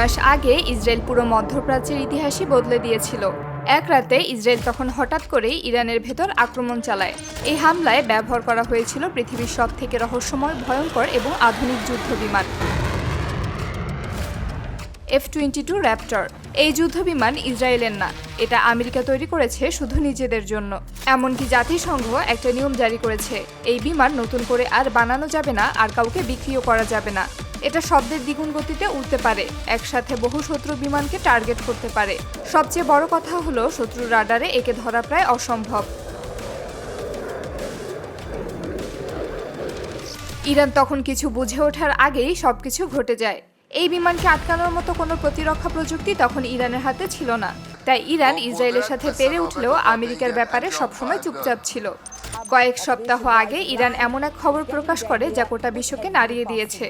মাস আগে ইসরায়েল পুরো মধ্যপ্রাচ্যের ইতিহাসই বদলে দিয়েছিল। এক রাতে ইসরায়েল তখন হঠাৎ করেই ইরানের ভেতর আক্রমণ চালায়। এই হামলায় ব্যবহার করা হয়েছিল পৃথিবীর সব থেকে রহস্যময়, ভয়ঙ্কর এবং আধুনিক যুদ্ধ বিমান এফ টোয়েন্টি টু র্যাপটর। এই যুদ্ধবিমান ইসরায়েলের না। এটা আমেরিকা তৈরি করেছে শুধু নিজেদের জন্য। এমনকি জাতিসংঘ একটা নিয়ম জারি করেছে। এই বিমান নতুন করে আর বানানো যাবে না, আর কাউকে বিক্রিও করা যাবে না। এটা শব্দের দ্বিগুণ গতিতে উঠতে পারে, একসাথে বহু শত্রু বিমানকে টার্গেট করতে পারে। সবচেয়ে বড় কথা হলো শত্রুর রাডারে একে ধরা প্রায় অসম্ভব। ইরান তখন কিছু বুঝে ওঠার আগেই সবকিছু ঘটে যায়। এই বিমানকে আটকানোর মতো কোনো প্রতিরক্ষা প্রযুক্তি তখন ইরানের হাতে ছিল না। তাই ইরান ইসরায়েলের সাথে পেরে উঠলেও আমেরিকার ব্যাপারে সবসময় চুপচাপ ছিল। কয়েক সপ্তাহ আগে ইরান এমন এক খবর প্রকাশ করে যা গোটা বিশ্বকে নাড়িয়ে দিয়েছে।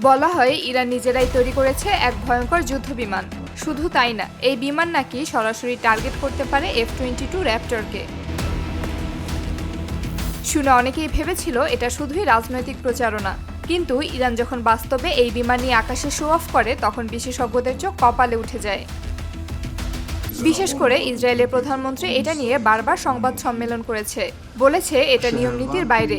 বলা হয়, ইরান নিজেরাই তৈরি করেছে এক ভয়ঙ্কর যুদ্ধ বিমান। শুধু তাই না, এই বিমান নাকি সরাসরি টার্গেট করতে পারে এফ টোয়েন্টি টু র্যাপটরকে শুনে অনেকেই ভেবেছিল এটা শুধুই রাজনৈতিক প্রচারণা। কিন্তু ইরান যখন বাস্তবে এই বিমান নিয়ে আকাশে শো অফ করে, তখন বিশেষজ্ঞদের চোখ কপালে উঠে যায়। বিশেষ করে ইসরায়েলের প্রধানমন্ত্রী এটা নিয়ে বারবার সংবাদ সম্মেলন করেছে। বলেছে এটা নিয়ম নীতির বাইরে।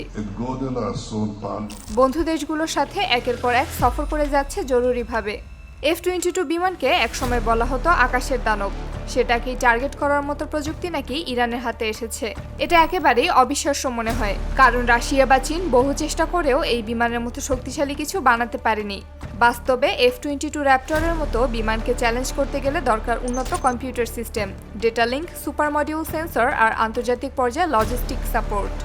বন্ধু দেশগুলোর সাথে একের পর এক সফর করে যাচ্ছে জরুরিভাবে। এফ টোয়েন্টি টু বিমানকে একসময় বলা হতো আকাশের দানব। সেটাকে টার্গেট করার মতো প্রযুক্তি নাকি ইরানের হাতে এসেছে? এটা একেবারেই অবিশ্বাস্য মনে হয়। কারণ রাশিয়া বা চীন বহু চেষ্টা করেও এই বিমানের মতো শক্তিশালী কিছু বানাতে পারেনি। বাস্তবে এফ টোয়েন্টি টু র্যাপটরের মতো বিমানকে চ্যালেঞ্জ করতে গেলে দরকার উন্নত computer system data link super module sensor আর আন্তর্জাতিক পর্যায়ে লজিস্টিক সাপোর্ট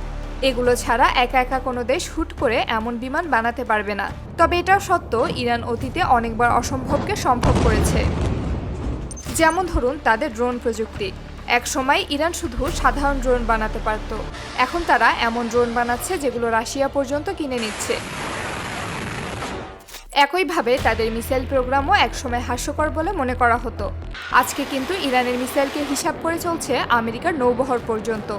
এগুলো ছাড়া একা একা কোনো দেশ হুট করে এমন বিমান বানাতে পারবে না। তবে এটাও সত্য ইরান অতীতে অনেকবার অসম্ভবকে সম্ভব করেছে। যেমন ধরুন তাদের ড্রোন প্রযুক্তি। এক সময় ইরান শুধু সাধারণ ড্রোন বানাতে পারত। এখন তারা এমন ড্রোন বানাচ্ছে যেগুলো রাশিয়া পর্যন্ত কিনে নিচ্ছে। একইভাবে তাদের মিসাইল প্রোগ্রামও একসময় হাস্যকর বলে মনে করা হতো। আজকে কিন্তু ইরানের মিসাইলকে হিসাব করে চলছে আমেরিকার নৌবহর পর্যন্ত।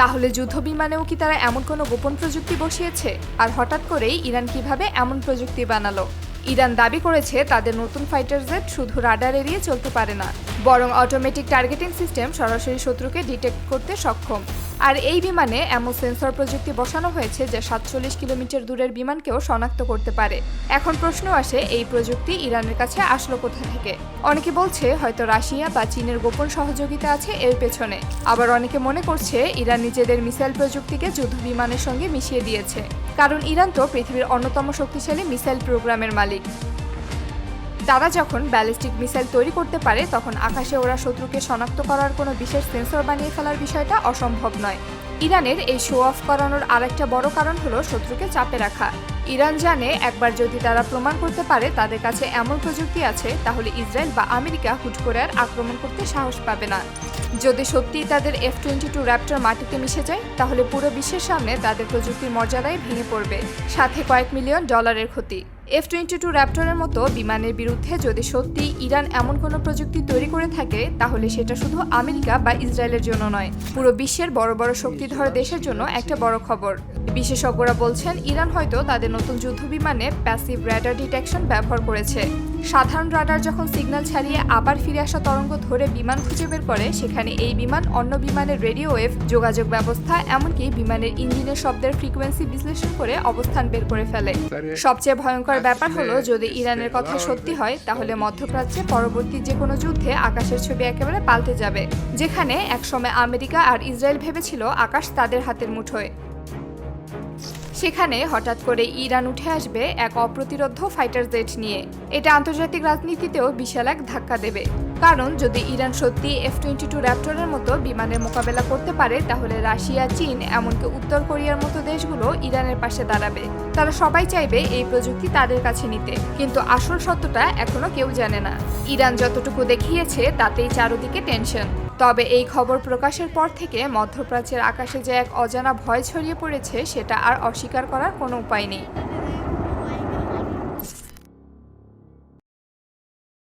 তাহলে যুদ্ধ বিমানেও কি তারা এমন কোনো গোপন প্রযুক্তি বসিয়েছে? আর হঠাৎ করেই ইরান কীভাবে এমন প্রযুক্তি বানালো? ইরান দাবি করেছে তাদের নতুন ফাইটার জেট শুধু রাডার এড়িয়ে চলতে পারে না, বরং অটোমেটিক টার্গেটিং সিস্টেম সরাসরি শত্রুকে ডিটেক্ট করতে সক্ষম। আর এই বিমানে এমন সেন্সর প্রযুক্তি বসানো হয়েছে যা সাতচল্লিশ কিলোমিটার দূরের বিমানকেও শনাক্ত করতে পারে। এখন প্রশ্ন আসে, এই প্রযুক্তি ইরানের কাছে আসলো কোথা থেকে? অনেকে বলছে হয়তো রাশিয়া বা চীনের গোপন সহযোগিতা আছে এর পেছনে। আবার অনেকে মনে করছে ইরান নিজেদের মিসাইল প্রযুক্তিকে যুদ্ধ বিমানের সঙ্গে মিশিয়ে দিয়েছে। কারণ ইরান তো পৃথিবীর অন্যতম শক্তিশালী মিসাইল প্রোগ্রামের মালিক। তারা যখন ব্যালিস্টিক মিসাইল তৈরি করতে পারে, তখন আকাশে ওরা শত্রুকে শনাক্ত করার কোনো বিশেষ সেন্সর বানিয়ে ফেলার বিষয়টা অসম্ভব নয়। ইরানের এই শো অফ করানোর আরেকটা বড় কারণ হলো শত্রুকে চাপে রাখা। ইরান জানে একবার যদি তারা প্রমাণ করতে পারে তাদের কাছে এমন প্রযুক্তি আছে, তাহলে ইসরায়েল বা আমেরিকা হুট করে আর আক্রমণ করতে সাহস পাবে না। যদি সত্যিই তাদের এফ টোয়েন্টি টু র্যাপটার মাটিতে মিশে যায়, তাহলে পুরো বিশ্বের সামনে তাদের প্রযুক্তির মর্যাদাই ভেঙে পড়বে। সাথে কয়েক মিলিয়ন ডলারের ক্ষতি। এফ টোয়েন্টি টু র্যাপটরের মতো বিমানের বিরুদ্ধে যদি সত্যি ইরান এমন কোনো প্রযুক্তি তৈরি করে থাকে তাহলে সেটা শুধু আমেরিকা বা ইসরায়েলের জন্য নয় পুরো বিশ্বের বড় বড় শক্তিধর দেশের জন্য একটা বড় খবর। বিশেষজ্ঞরা বলছেন ইরান হয়তো তাদের নতুন যুদ্ধ বিমানে প্যাসিভ র্যাডার ডিটেকশন ব্যবহার করেছে। সাধারণ রাডার যখন সিগন্যাল ছাড়িয়ে আবার ফিরে আসা তরঙ্গ ধরে বিমান খুঁজে বের করে সেখানে এই বিমান অন্য বিমানের রেডিও ওয়েভ যোগাযোগ ব্যবস্থা এমনকি বিমানের ইঞ্জিনের শব্দের ফ্রিকোয়েন্সি বিশ্লেষণ করে অবস্থান বের করে ফেলে। সবচেয়ে ভয়ঙ্কর ব্যাপার হলো, যদি ইরানের কথা সত্যি হয়, তাহলে মধ্যপ্রাচ্যে পরবর্তী যে কোনো যুদ্ধে আকাশের ছবি একেবারে পাল্টে যাবে, যেখানে একসময় আমেরিকা আর ইসরায়েল ভেবেছিল আকাশ তাদের হাতের মুঠোয়। সেখানে হঠাৎ করে ইরান উঠে আসবে এক অপ্রতিরোধ্য ফাইটার জেট নিয়ে। এটা আন্তর্জাতিক রাজনীতিতেও বিশাল এক ধাক্কা দেবে। কারণ, যদি ইরান সত্যি এফ টোয়েন্টি টু র্যাপ্টরের মতো বিমানের মোকাবেলা করতে পারে, তাহলে রাশিয়া, চীন, এমনকি উত্তর কোরিয়ার মতো দেশগুলো ইরানের পাশে দাঁড়াবে। তারা সবাই চাইবে এই প্রযুক্তি তাদের কাছে নিতে। কিন্তু আসল সত্যটা এখনও কেউ জানে না। ইরান যতটুকু দেখিয়েছে, তাতেই চারদিকে টেনশন। তবে এই খবর প্রকাশের পর থেকে মধ্যপ্রাচ্যের আকাশে যে এক অজানা ভয় ছড়িয়ে পড়েছে, সেটা আর অস্বীকার করার কোনো উপায় নেই।